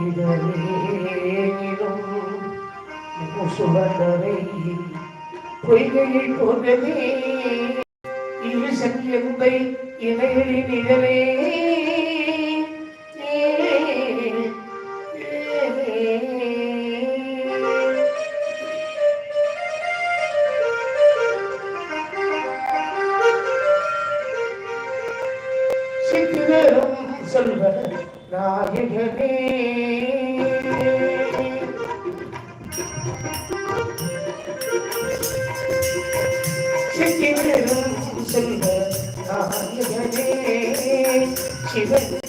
இதழேதும் சுகந்தரை பொய்களில் போன்றதே இரு செங்கை இணைகளின் இதழே சொல்ல சிவன்.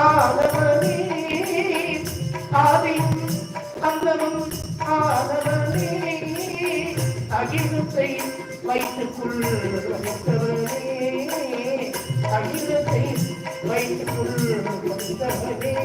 ஆதவனே ஆதியும் அந்தமும் ஆதவனே அகிலத்தை வைத்துக்குள் அகிலத்தை வைத்துக்குள் வந்தவனே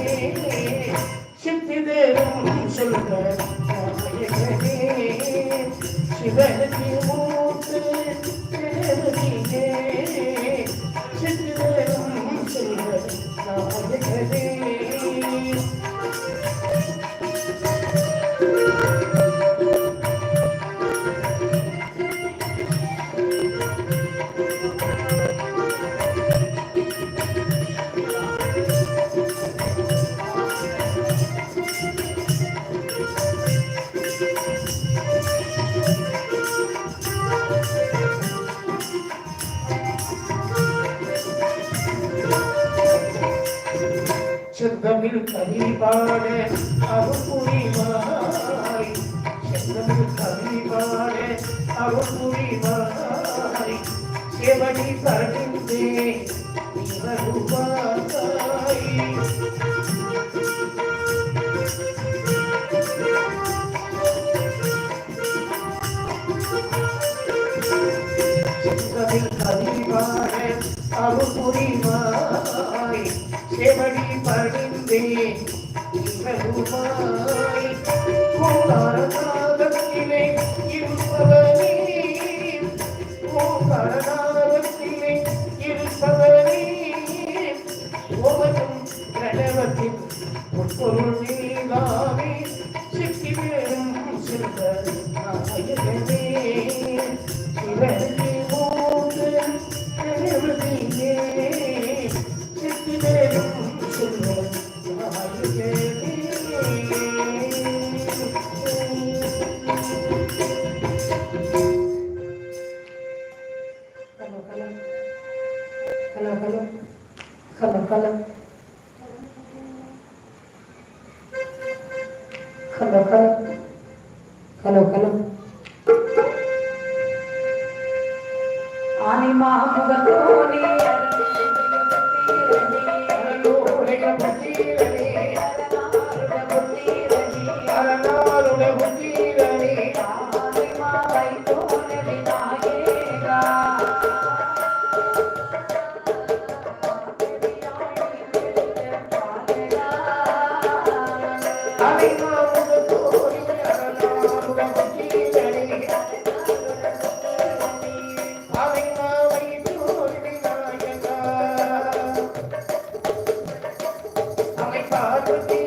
tomorrow. ಕಾಡುತ್ತಿ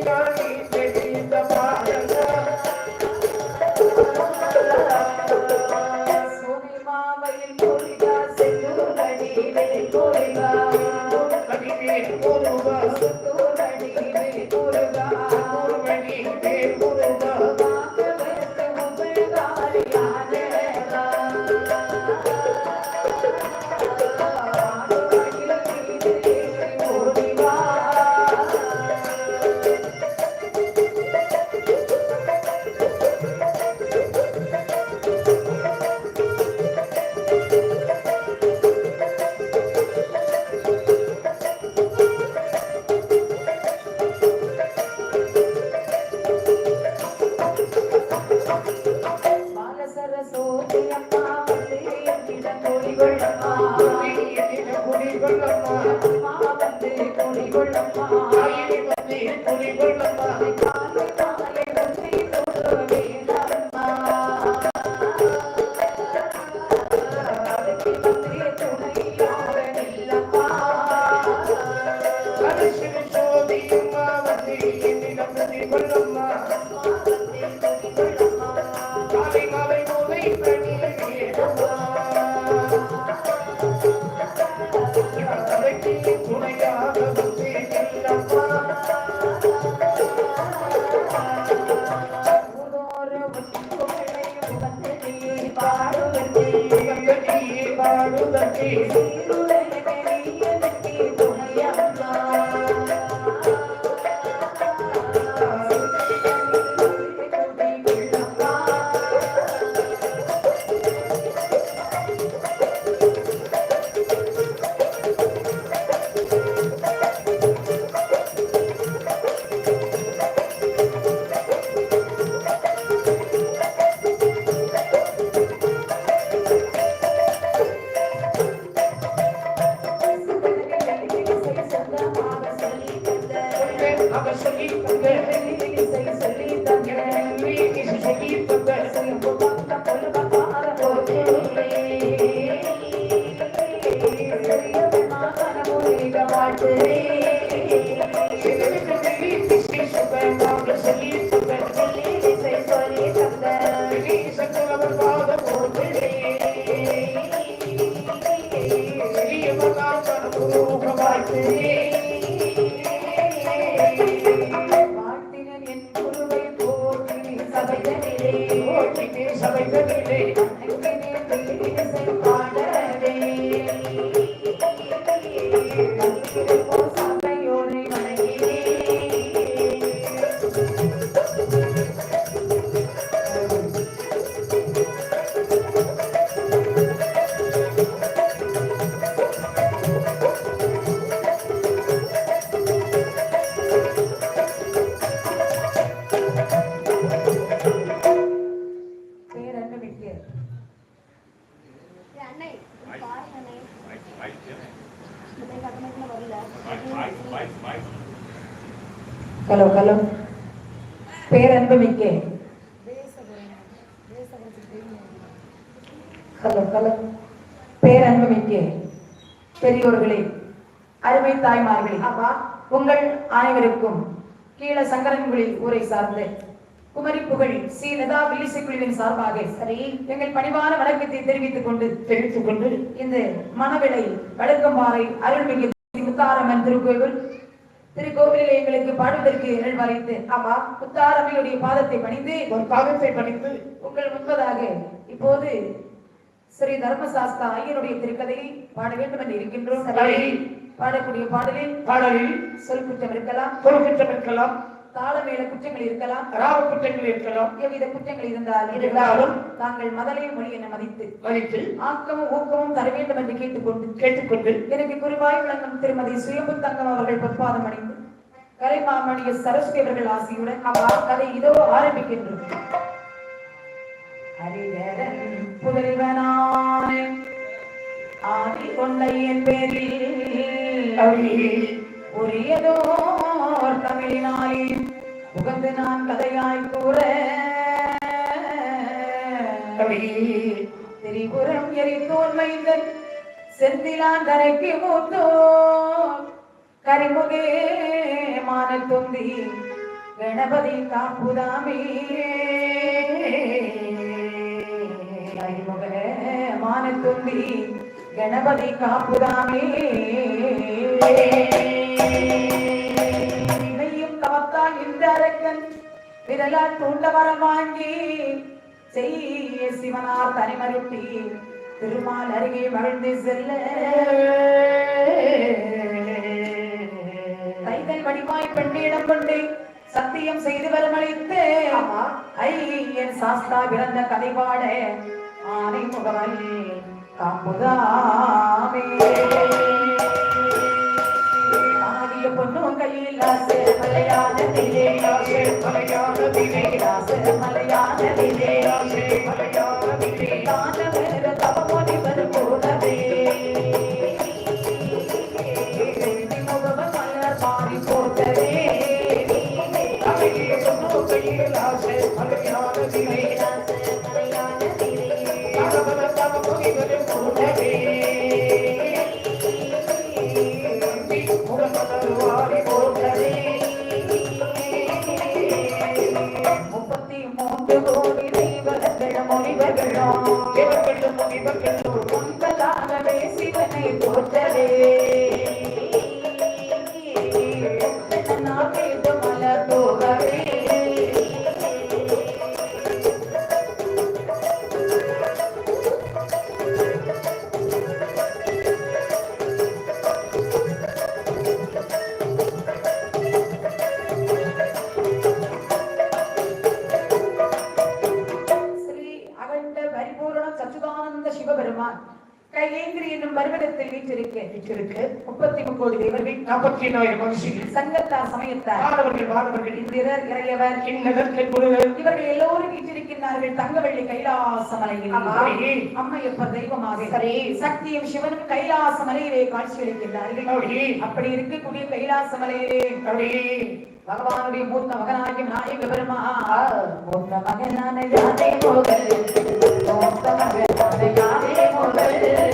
Bye. பெரியோர்களே அருமை தாய்மார்களே ஆமா உங்கள் அனைவருக்கும் கீழ சங்கரன்குழி ஊரை சார்ந்த குமரி புகழ் சி லதா வில்லிசை குழுவின் சார்பாக சரி எங்கள் பணிவான வணக்கத்தை தெரிவித்துக் கொண்டு தெரிவித்துக் கொண்டு இந்த மணவிளை வழக்கம்பாறை அருள்மிகு முத்தாரம்மன் திருக்கோவில் திருக்கோவிலில் எங்களுக்கு பாடுவதற்கு நிழல் வரைத்து ஆமா முத்தாரம்மையுடைய பாதத்தை பணிந்து ஒரு பாதத்தை படித்து உங்கள் முன்பதாக இப்போது ஸ்ரீ தர்மசாஸ்தா ஐயருடைய திருக்கதையை பாட வேண்டும் என்று இருக்கின்றோம். பாடக்கூடிய பாடலில் பாடலில். சொல் குற்றம் இருக்கலாம் பொறுக்குற்றம் இருக்கலாம் தாளமேல குற்றங்கள் இருக்கலாம். ராவ குற்றங்கள் இருக்கலாம். எவ்வித குற்றங்கள் இருந்தால் இருந்தாலும் தாங்கள் மதலை மொழி என மதித்து மதித்து ஆக்கமும் ஊக்கமும் தர வேண்டும் என்று கேட்டுக்கொண்டு கேட்டுக்கொண்டு எனக்கு குறிப்பாய் விளங்கும் திருமதி சுயம்பு தங்கம் அவர்கள் பொற்பாதம் அணிந்து கலைமாமணிய சரஸ்வதி அவர்கள் ஆசியுடன் அவா கதை இதோ ஆரம்பிக்கின்றோம் ஹரிஹரன் புதல்வனான. ஆதி கொண்டையன் பேரில் அருளில் உரியதோர் தமிழினாலே புகந்து நான் கதையாய் கூற. திரிபுரம் எரித்தோன் மைந்தன் செந்திலான் தரைக்கு மூத்தோ. கரிமுகே மானத்துந்தி கணபதி காப்புதாமே. கரிமுக மானத்துந்தி கணபதி காப்புதாமே. இணையும் தவத்தால் இந்த அரக்கன் விரலால் தூண்ட வரம் வாங்கி செய்ய சிவனார் தனிமருட்டி திருமால் அருகே மகிழ்ந்து செல்ல. கைகள் வடிவாய் பெண்ணிடம் கொண்டு சத்தியம் செய்து வரமளித்து ஐயன் சாஸ்தா பிறந்த கதை பாட ஆனை முகவல் ஆகிய பொண்ணும் கையில் ஆசை மலையான ஆசை மலையான ஆசை ஆசை. Vamos நாற்பத்தி நாயிரம் மனுஷிகள் சங்கத்தார் சமயத்தார் மாணவர்கள் மாணவர்கள் இந்திரர் இறையவர். கிண்ணகர் தென்புறவர் இவர்கள் எல்லோரும் வீற்றிருக்கின்றார்கள். தங்கவள்ளி கைலாச மலையில். அம்மையப்பர் தெய்வமாக. சரி. சக்தியும் சிவனும் கைலாச மலையிலே காட்சியளிக்கின்றார்கள் அப்படி. இருக்கக்கூடிய கைலாச மலையிலே. பகவானுடைய மூத்த மகனாகிய நாயக பெருமா மூத்த மகனான யானை மோகல் மூத்த மகனான யானை மோகல்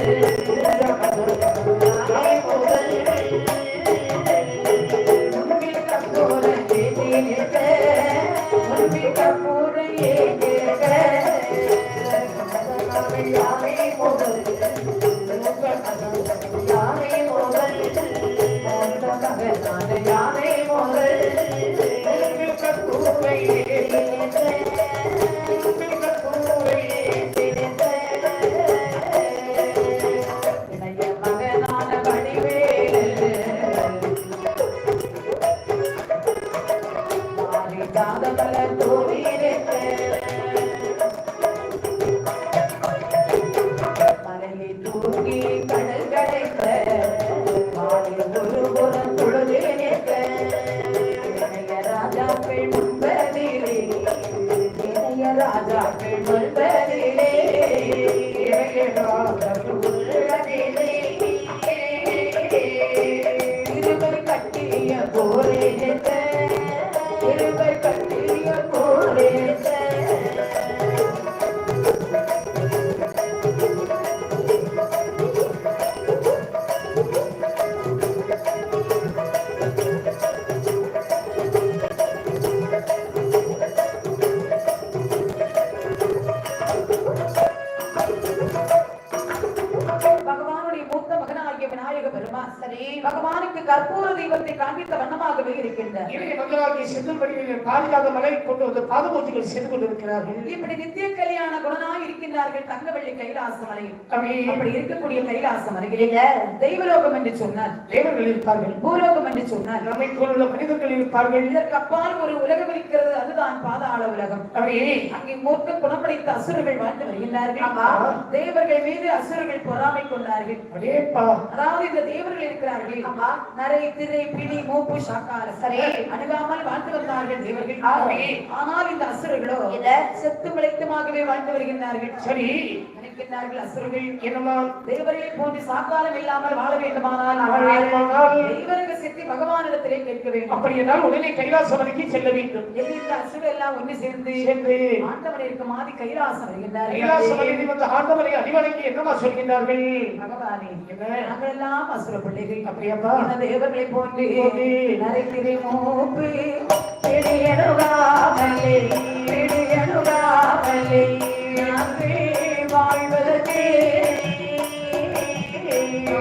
வடிவில் மலை கொண்டு வந்து பாதமூர்த்திகள் செய்து கொண்டிருக்கிறார்கள். இப்படி நித்திய கல்யாண செல்கிறார்கள் தங்கவள்ளி கைலாசம் மலை அப்படி இருக்கக்கூடிய கைலாசம் அருகிலே தெய்வலோகம் என்று சொன்னால் தேவர்கள் இருப்பார்கள். பூலோகம் என்று சொன்னால் நம்மை போലുള്ള மனிதர்கள் இருப்பார்கள். இதற்கு அப்பால் ஒரு உலகம் இருக்கிறது அதுதான் பாதாள உலகம். அங்கே மூர்க்க குணப்படைத்த அசுரர்கள் வாழ்ந்து வருகின்றார்கள். தேவர்கள் மீது அசுரர்கள் பொறாமை கொண்டார்கள். அதாவது இந்த தேவர்கள் இருக்கிறார்கள் நரை திரை பிடி மூப்பு சாக்கார சரி அணுகாமல் வாழ்ந்து வந்தார்கள் தேவர்கள். ஆனால் இந்த அசுரர்களோ செத்து பிழைத்தமாகவே வாழ்ந்து வருகின்றார்கள். சரி. நினைக்கின்றார்கள் அசுரர்கள் என்னமா தேவர்களை போன்று சாக்காரம் இல்லாமல் வாழ வேண்டுமானால் தெய்வரங்க சித்தி பகவானிடத்திலே கேட்க வேண்டும். அப்படி என்றால் உடனே கைலாசமலைக்கு செல்ல வேண்டும். எதிர்த்த அசுரர் எல்லாம் ஒன்று சேர்ந்து சென்று ஆண்டவனிற்கு மாதி கைலாசம் கைலாசமலையில் வந்து ஆண்டவரை அடிவணங்கி என்னமா சொல்கின்றார்கள்? பகவானே என்ன? நாங்கள் எல்லாம் அசுர பிள்ளைகள். அப்படியாப்பா. இந்த தேவர்களை போன்று நரைத்திரை மூப்பு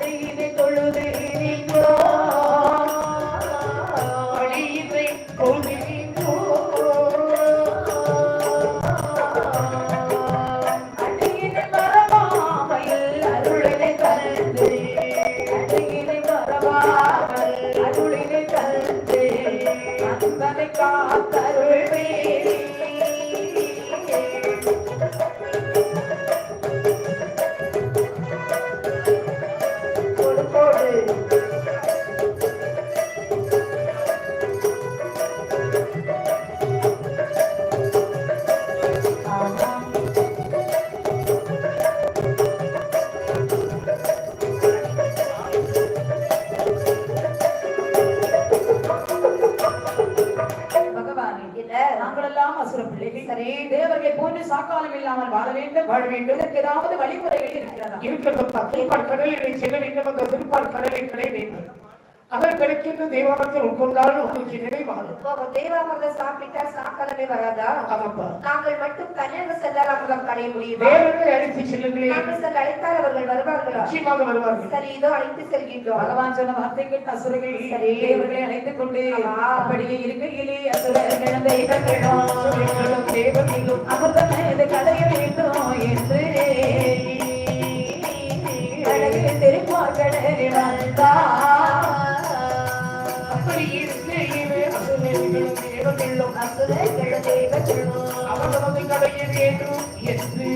அடையினை வாழ வேண்டும் வாழ வேண்டும் இதற்கு ஏதாவது வழிமுறைகள் இருக்கிறதா இருக்கிறதப்பா திருப்பால் கடலில் செல்ல வேண்டும் அந்த திருப்பால் கடலை கடை வேண்டும் அவர் கிடைக்கின்ற தெய்வத்தை உட்கொண்டால் உங்களுக்கு நிறைவாகும். இப்போ தேவாமிர்தம் சாப்பிட்டா சாக்கலமே வராதா? ஆமாப்பா. நாங்கள் மட்டும் கன்னியாக சென்றால் அமிர்தம் கடைய முடியுமா? தேவர்களை அழைத்து செல்லுங்களேன் நாங்கள் அழைத்தால் அவர்கள் வருவார்களா? நிச்சயமாக வருவார்கள். சரி இதோ அழைத்து செல்கின்றோம். பகவான் சொன்ன வார்த்தை கேட்ட அசுரர்கள் சரி. தேவர்களை அழைத்துக் கொண்டு. அப்படியே இருக்கையிலே அசுரர்களும் தெய்வங்களும் தேவர்களும் அமிர்தம் கடைய வேண்டும் என்று வேண்டும் என்று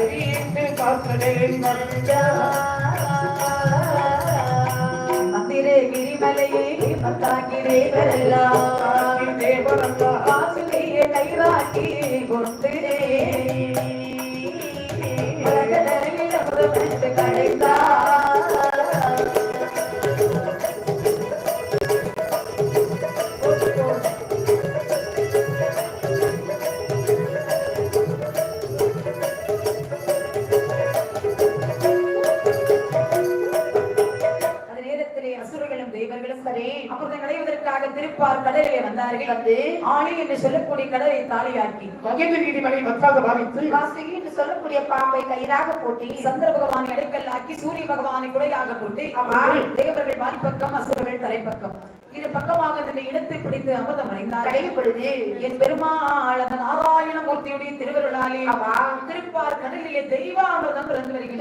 அறிந்து பார்க்கடலில் மந்திரே கிரிமலையே மத்தாகிரே வரலாம் தேவரல்லா கடலை தாலியாக்கி. மகேந்திரகிரி மலை மத்தாக பாவித்து வாசுகி என்று சொல்லக்கூடிய பாம்பை கயிறாக போட்டி சந்திர பகவானை அடைக்கல்லாக்கி சூரிய பகவானை குடையாக போட்டு. தேவர்கள் வாய்ப்பக்கம் அசுரர்கள் தலைப்பக்கம். பக்கமாக இந்த இடத்தை பிடித்து அமிர்தம் அடைந்தார்கள் கடையப்படுது என் பெருமாள் அந்த நாராயணமூர்த்தியுடைய திருவருளாலே. திருப்பார் கடலிலே தெய்வாமிர்தம் பிறந்து வருகிறது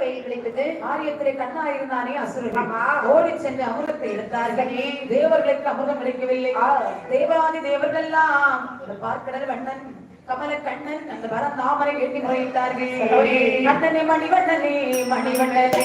கையில் கிடைத்தது ஆரியத்திலே கண்ணா இருந்தானே ஆமா. ஓடி சென்று அமிர்தத்தை எடுத்தார்கள். தேவர்களுக்கு அமிர்தம் கிடைக்கவில்லை தேவாதி தேவர்கள் எல்லாம் பார்க்கடல் வண்ணன் கமல கண்ணன் அந்த வரந்தாமரை வேண்டி முறையிட்டார்கள். மணிவண்ணனே மணிவண்ணனே.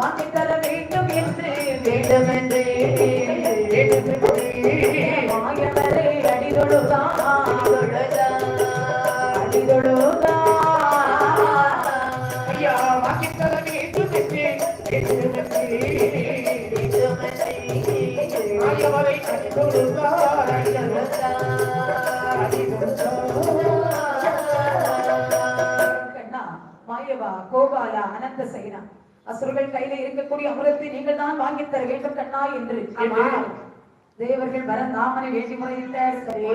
வாங்கித் தர வேண்டும் என்று வேண்டும் என்று மாயவரை ஐயா வேண்டும் என்று கோபாலா அனந்த சைனா. இருக்கக்கூடிய அமிர்தத்தை நீங்கள் தான் வாங்கித் தர வேண்டும் கண்ணா என்று. தேவர்கள் வர நாமனை வேண்டி முறையிட்டார் சரி